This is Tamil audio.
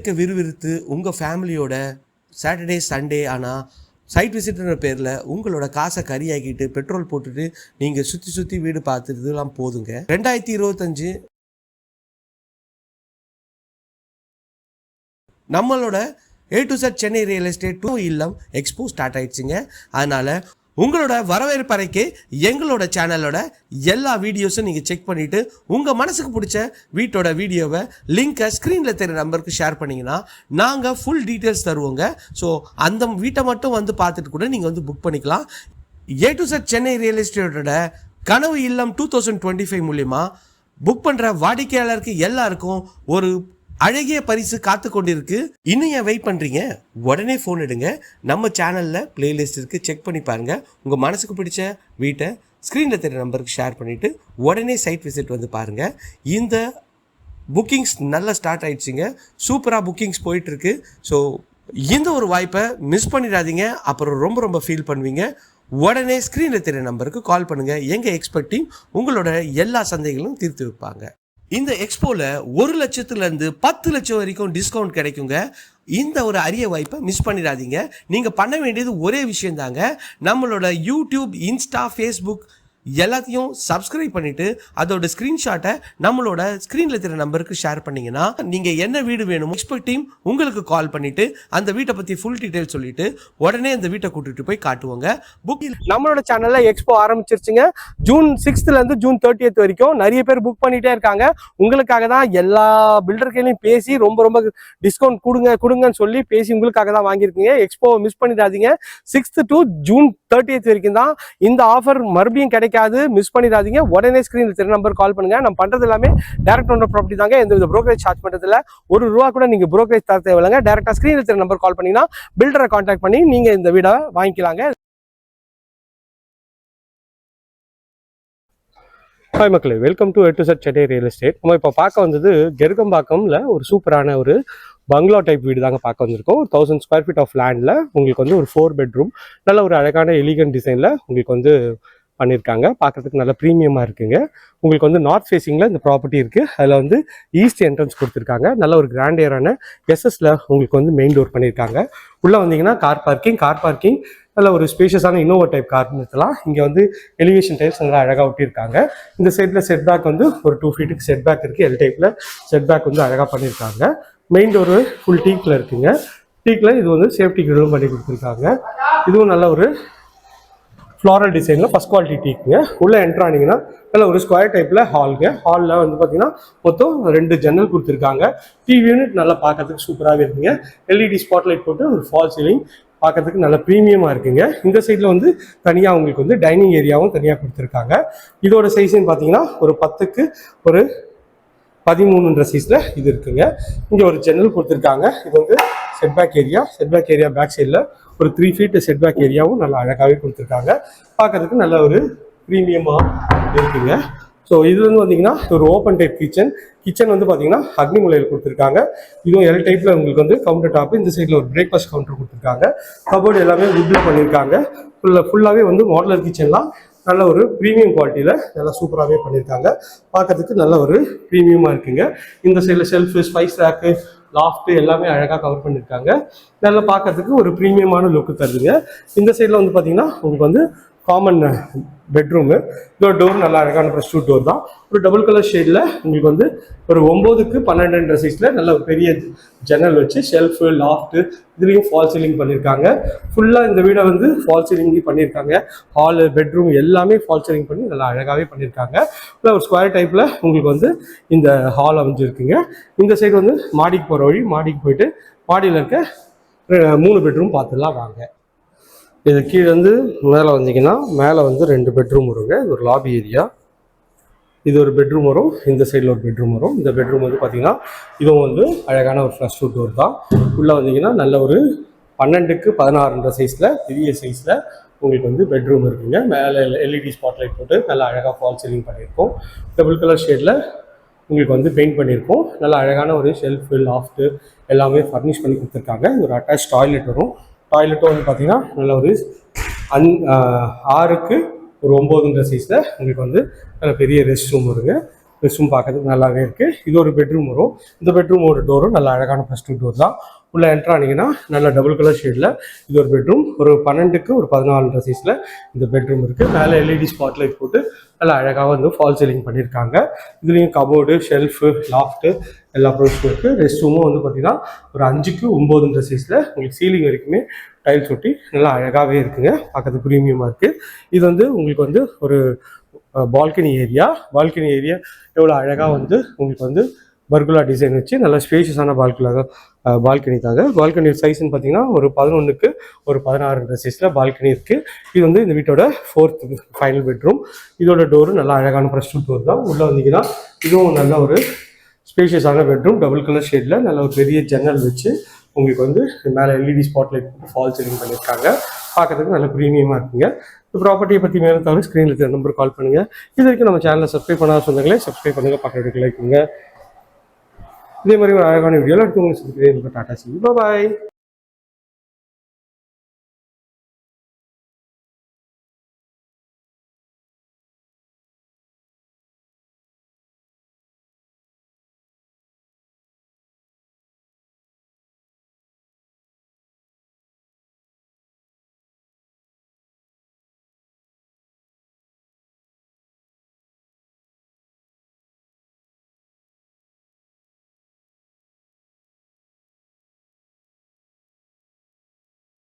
இருக்க விறுவிறுத்து உங்கள் ஃபேமிலியோட சாட்டர்டே சண்டே ஆனால் சைட் விசிட்ன்ற பேரில் உங்களோட காசை கறியாக்கிட்டு பெட்ரோல் போட்டுட்டு நீங்கள் சுற்றி சுற்றி வீடு பார்த்துட்டுலாம் போதுங்க. ரெண்டாயிரத்தி இருபத்தஞ்சு நம்மளோட A to Z Chennai real estate two இல்லம் எக்ஸ்போ ஸ்டார்ட் ஆயிடுச்சுங்க. அதனால் உங்களோட வரவேற்பறைக்கு எங்களோட சேனலோட எல்லா வீடியோஸும் நீங்கள் செக் பண்ணிவிட்டு உங்கள் மனசுக்கு பிடிச்ச வீட்டோட வீடியோவை லிங்க்கை ஸ்க்ரீனில் தெரிய நம்பருக்கு ஷேர் பண்ணிங்கன்னா நாங்கள் ஃபுல் டீட்டெயில்ஸ் தருவோங்க. ஸோ அந்த வீட்டை மட்டும் வந்து பார்த்துட்டு கூட நீங்கள் வந்து புக் பண்ணிக்கலாம். A to Z Chennai real எஸ்டேட்டோட கனவு இல்லம் டூ தௌசண்ட் டுவெண்ட்டி ஃபைவ் மூலிமா புக் பண்ணுற வாடிக்கையாளருக்கு எல்லாருக்கும் ஒரு அழகிய பரிசு காத்து கொண்டிருக்கு. இன்னும் ஏன் வெயிட் பண்ணுறீங்க உடனே ஃபோன் எடுங்க. நம்ம சேனலில் பிளேலிஸ்ட் இருக்குது செக் பண்ணி பாருங்கள் உங்கள் மனசுக்கு பிடிச்ச வீட்டை ஸ்க்ரீனில் தெரிய நம்பருக்கு ஷேர் பண்ணிவிட்டு உடனே சைட் விசிட் வந்து பாருங்க. இந்த புக்கிங்ஸ் நல்லா ஸ்டார்ட் ஆயிடுச்சுங்க. சூப்பராக புக்கிங்ஸ் போயிட்டுருக்கு. ஸோ இந்த ஒரு வாய்ப்பை மிஸ் பண்ணிடாதீங்க. அப்புறம் ரொம்ப ரொம்ப ஃபீல் பண்ணுவீங்க. உடனே ஸ்க்ரீனில் தெரிய நம்பருக்கு கால் பண்ணுங்கள் எங்கள் எக்ஸ்பர்ட் டீம் உங்களோட எல்லா சந்தைகளும் தீர்த்து வைப்பாங்க. இந்த எக்ஸ்போவில் ஒரு லட்சத்துலேருந்து பத்து லட்சம் வரைக்கும் டிஸ்கவுண்ட் கிடைக்குங்க. இந்த ஒரு அரிய வாய்ப்பை மிஸ் பண்ணிடாதீங்க. நீங்கள் பண்ண வேண்டியது ஒரே விஷயந்தாங்க நம்மளோட யூடியூப் இன்ஸ்டா ஃபேஸ்புக் எல்லாத்தையும் சப்ஸ்கிரைப் பண்ணிட்டு அதோட ஸ்க்ரீன்ஷாட்டை நம்மளோட ஸ்க்ரீனில் தெரிய நம்பருக்கு ஷேர் பண்ணீங்கன்னா நீங்கள் என்ன வீடு வேணுமோ எக்ஸ்பர்ட் டீம் உங்களுக்கு கால் பண்ணிட்டு அந்த வீட்டை பற்றி ஃபுல் டீட்டெயில் சொல்லிட்டு உடனே அந்த வீட்டை கூட்டிட்டு போய் காட்டுவாங்க. புக் நம்மளோட சேனல்ல எக்ஸ்போ ஆரம்பிச்சிருச்சுங்க. ஜூன் சிக்ஸ்த்ல இருந்து ஜூன் தேர்ட்டியத் வரைக்கும் நிறைய பேர் புக் பண்ணிட்டே இருக்காங்க. உங்களுக்காக தான் எல்லா பில்டர்களையும் பேசி ரொம்ப ரொம்ப டிஸ்கவுண்ட் கொடுங்க கொடுங்கன்னு சொல்லி பேசி உங்களுக்காக தான் வாங்கியிருக்கீங்க. எக்ஸ்போ மிஸ் பண்ணிடாதீங்க. சிக்ஸ்த் டு ஜூன் தேர்ட்டியத் வரைக்கும் தான் இந்த ஆஃபர் மறுபடியும் கிடைக்காது. மிஸ் பண்ணிடாதீங்க. உடனே ஸ்கிரீன் திரு நம்பர் கால் பண்ணுங்க. நம்ம பண்றது எல்லாமே டேரக்ட் ஓனர் ப்ராப்பர்ட்டி தாங்க. எந்த வித ப்ரோக்கரேஜ் சார்ஜ் பண்றதுல ஒரு ரூபா கூட நீங்க ப்ரோக்கரேஜ் தர தேவையில்லைங்க. டேரக்டா ஸ்கிரீன் திரு நம்பர் கால் பண்ணீங்கன்னா பில்டரை கான்டாக்ட் பண்ணி நீங்க இந்த வீடை வாங்கிக்கலாங்க. ஹாய் மக்களே வெல்கம் டு எட்டு சட் சென்னை ரியல் எஸ்டேட் நம்ம இப்போ பார்க்க வந்தது கெருகம்பாக்கம்ல ஒரு சூப்பரான ஒரு பங்களா டைப் வீடு தாங்க பார்க்க வந்திருக்கோம். ஒரு தௌசண்ட் ஸ்கொயர் ஃபீட் ஆஃப் லேண்டில் உங்களுக்கு வந்து ஒரு ஃபோர் பெட்ரூம் நல்ல ஒரு அழகான எலிகன் டிசைனில் உங்களுக்கு வந்து பண்ணியிருக்காங்க பார்க்கறதுக்கு நல்ல ப்ரீமியமாக இருக்குங்க. உங்களுக்கு வந்து நார்த் ஃபேஸிங்கில் இந்த ப்ராப்பர்ட்டி இருக்குது அதில் வந்து ஈஸ்ட் என்ட்ரன்ஸ் கொடுத்துருக்காங்க. நல்ல ஒரு கிராண்டியரான எஸ்எஸில் உங்களுக்கு வந்து மெயின் டோர் பண்ணியிருக்காங்க உள்ளே வந்தீங்கன்னா கார் பார்க்கிங் கார் பார்க்கிங் நல்ல ஒரு ஸ்பேஷியஸான இன்னோவா டைப் கார் நிறுத்தலாம். இங்கே வந்து எலிவேஷன் டைல்ஸ் நல்லா அழகாக ஒட்டியிருக்காங்க. இந்த சைடில் செட் பேக் வந்து ஒரு டூ ஃபீட்டுக்கு செட் பேக் இருக்குது எல் டைப்பில் செட் பேக் வந்து அழகாக பண்ணியிருக்காங்க. மெயின் டோர் ஃபுல் டீக்கில் இருக்குங்க. டீக்கில் இது வந்து சேஃப்டி கிரிலும் பண்ணி கொடுத்துருக்காங்க. இதுவும் நல்ல ஒரு ஃப்ளாரல் டிசைனில் ஃபஸ்ட் குவாலிட்டி டீக்குங்க உள்ளே என்ட்ரு ஆனீங்கன்னா நல்ல ஒரு ஸ்கொயர் டைப்பில் ஹாலுங்க ஹாலில் வந்து பார்த்தீங்கன்னா மொத்தம் ரெண்டு ஜன்னல் கொடுத்துருக்காங்க. டிவி யூனிட் நல்லா பார்க்கறதுக்கு சூப்பராகவே இருக்குங்க. எல்இடி ஸ்பாட்லைட் போட்டு ஒரு ஃபால் சீலிங் பார்க்கறதுக்கு நல்ல ப்ரீமியமாக இருக்குங்க. இந்த சைடில் வந்து தனியாக உங்களுக்கு வந்து டைனிங் ஏரியாவும் தனியாக கொடுத்துருக்காங்க. இதோட சைஸ்ன்னு பார்த்தீங்கன்னா ஒரு பத்துக்கு ஒரு பதிமூணுன்ற சைஸில் இது இருக்குங்க. இங்கே ஒரு ஜன்னல் கொடுத்துருக்காங்க. இது வந்து setback area setback area back சைடில் ஒரு த்ரீ ஃபீட் செட்பேக் ஏரியாவும் நல்லா அழகாகவே கொடுத்துருக்காங்க. பார்க்கறதுக்கு நல்ல ஒரு ப்ரீமியமாக இருக்குங்க. ஸோ இது வந்து பார்த்தீங்கன்னா ஒரு ஓப்பன் டைப் கிச்சன் கிச்சன் வந்து பார்த்தீங்கன்னா அக்னி முலையில் கொடுத்துருக்காங்க. இதுவும் எல் டைப்பில் உங்களுக்கு வந்து கவுண்டர் டாப் இந்த சைடில் ஒரு பிரேக்ஃபாஸ்ட் கவுண்டர் கொடுத்துருக்காங்க. கபோர்டு எல்லாமே வுட்டில் பண்ணியிருக்காங்க ஃபுல்லாக ஃபுல்லாகவே வந்து மாடலர் கிச்சன்லாம் நல்ல ஒரு ப்ரீமியம் குவாலிட்டியில் நல்லா சூப்பராகவே பண்ணியிருக்காங்க பார்க்கறதுக்கு நல்ல ஒரு ப்ரீமியமாக இருக்குங்க. இந்த சைடில் ஷெல்ஃபு ஸ்பைஸ் ரேக்கு லாஃப்ட்டு எல்லாமே அழகாக கவர் பண்ணியிருக்காங்க நல்லா பார்க்கறதுக்கு ஒரு ப்ரீமியமான லுக்கு தருதுங்க. இந்த சைடில் வந்து பார்த்தீங்கன்னா உங்களுக்கு வந்து காமன் பெட்ரூமு இதோட டோர் நல்லா அழகான ப்ரெஷ் டூ டோர் தான். ஒரு டபுள் கலர் ஷேடில் உங்களுக்கு வந்து ஒரு ஒம்போதுக்கு பன்னெண்டுன்ற சைஸில் நல்ல பெரிய ஜன்னல் வச்சு ஷெல்ஃபு லாஃப்ட்டு இதுலேயும் ஃபால் சீலிங் பண்ணியிருக்காங்க ஃபுல்லாக இந்த வீடை வந்து ஃபால் சீலிங் பண்ணியிருக்காங்க ஹாலு பெட்ரூம் எல்லாமே ஃபால் சீலிங் பண்ணி நல்லா அழகாகவே பண்ணியிருக்காங்க இல்லை ஒரு ஸ்கொயர் டைப்பில் உங்களுக்கு வந்து இந்த ஹால் அமைஞ்சிருக்குங்க. இந்த சைடு வந்து மாடிக்கு போகிற வழி மாடிக்கு போயிட்டு மாடியில் இருக்க மூணு பெட்ரூம் பார்த்துலாம் வாங்க. இது கீழே வந்து மேலே வந்தீங்கன்னா மேலே வந்து ரெண்டு பெட்ரூம் வருங்க. இது ஒரு லாபி ஏரியா இது ஒரு பெட்ரூம் வரும். இந்த சைடில் ஒரு பெட்ரூம் வரும். இந்த பெட்ரூம் வந்து பார்த்தீங்கன்னா இதுவும் வந்து அழகான ஒரு ஃப்ளஷ் டூ டோர் தான். உள்ளே வந்தீங்கன்னா நல்ல ஒரு பன்னெண்டுக்கு பதினாறுன்ற சைஸில் பெரிய சைஸில் உங்களுக்கு வந்து பெட்ரூம் இருக்குங்க. மேலே எல்இடி ஸ்பாட்லைட் போட்டு நல்லா அழகாக ஃபால் சீலிங் பண்ணியிருக்கோம். டபுள் கலர் ஷேடில் உங்களுக்கு வந்து பெயிண்ட் பண்ணியிருக்கோம். நல்லா அழகான ஒரு ஷெல்ஃபு லாஃப்ட்டு எல்லாமே ஃபர்னிஷ் பண்ணி கொடுத்துருக்காங்க. ஒரு அட்டாச் டாய்லெட் வரும். டாய்லெட்டும் வந்து பார்த்தீங்கன்னா நல்ல ஒரு அன் ஆறுக்கு ஒரு ஒம்போதுன்ற சைஸில் உங்களுக்கு வந்து நல்ல பெரிய ரெஸ்ட் ரூம் வருங்க ரெஸ்ட் ரூம் பார்க்கறதுக்கு நல்லாவே இருக்குது இது ஒரு பெட்ரூம் வரும். இந்த பெட்ரூமோட டோரும் நல்ல அழகான ஃபஸ்ட்டு டோர் தான். உள்ளே என்ட்ரானிங்கன்னா நல்ல டபுள் கலர் ஷேடில் இது ஒரு பெட்ரூம் ஒரு பன்னெண்டுக்கு ஒரு பதினாலு சைஸில் இந்த பெட்ரூம் இருக்குது மேலே எல்இடி ஸ்பாட் லைட் போட்டு நல்லா அழகாக வந்து ஃபால் சீலிங் பண்ணியிருக்காங்க இதுலேயும் கபோர்டு ஷெல்ஃபு லாஃப்ட்டு எல்லா ப்ரொடக்ட்ஸும் இருக்குது ரெஸ்ட் ரூமும் வந்து பார்த்திங்கன்னா ஒரு அஞ்சுக்கு ஒம்போதுன்ற சைஸில் உங்களுக்கு சீலிங் வரைக்குமே டைல்ஸ் ஒட்டி நல்லா அழகாகவே இருக்குங்க. பார்க்கறது ப்ரீமியமாக இருக்குது இது வந்து உங்களுக்கு வந்து ஒரு பால்கனி ஏரியா பால்கனி ஏரியா எவ்வளோ அழகாக வந்து உங்களுக்கு வந்து பர்குலா டிசைன் வச்சு நல்லா ஸ்பேஷியஸான பால்குலா பால்கனி தாங்க. பால்கனி சைஸ்ன்னு பார்த்தீங்கன்னா ஒரு பதினொன்றுக்கு ஒரு பதினாறுன்ற சைஸில் பால்கனி இருக்குது இது வந்து இந்த வீட்டோட ஃபோர்த் ஃபைனல் பெட்ரூம் இதோட டோரு நல்லா அழகான ப்ரெஸ் டோர் தான். உள்ளே வந்தீங்கன்னா இதுவும் நல்ல ஒரு ஸ்பேஷியஸான பெட்ரூம் டபுள் கலர் ஷேடில் நல்ல ஒரு பெரிய ஜன்னல் வச்சு உங்களுக்கு வந்து மேலே எல்இடி ஸ்பாட்லைட் போட்டு ஃபால் சீலிங் பண்ணியிருக்காங்க. பார்க்கறதுக்கு நல்ல ப்ரீமியமாக இருக்குங்க. இந்த ப்ராப்பர்ட்டியை பற்றி மேலே தவிர ஸ்க்ரீனில் இருக்கிற நம்பர் கால் பண்ணுங்கள் இது வரைக்கும் நம்ம சேனலை சப்ஸ்கிரைப் பண்ணாத சொந்தங்களே சப்ஸ்கிரைப் பண்ணுங்கள் பக்கத்துக்கு லைக் பண்ணுங்கள் இதே மாதிரி ஒரு அழகான வீடியோவில் அடுத்து உங்களுக்கு சந்திக்கிறேன் டாடா சி. பாய்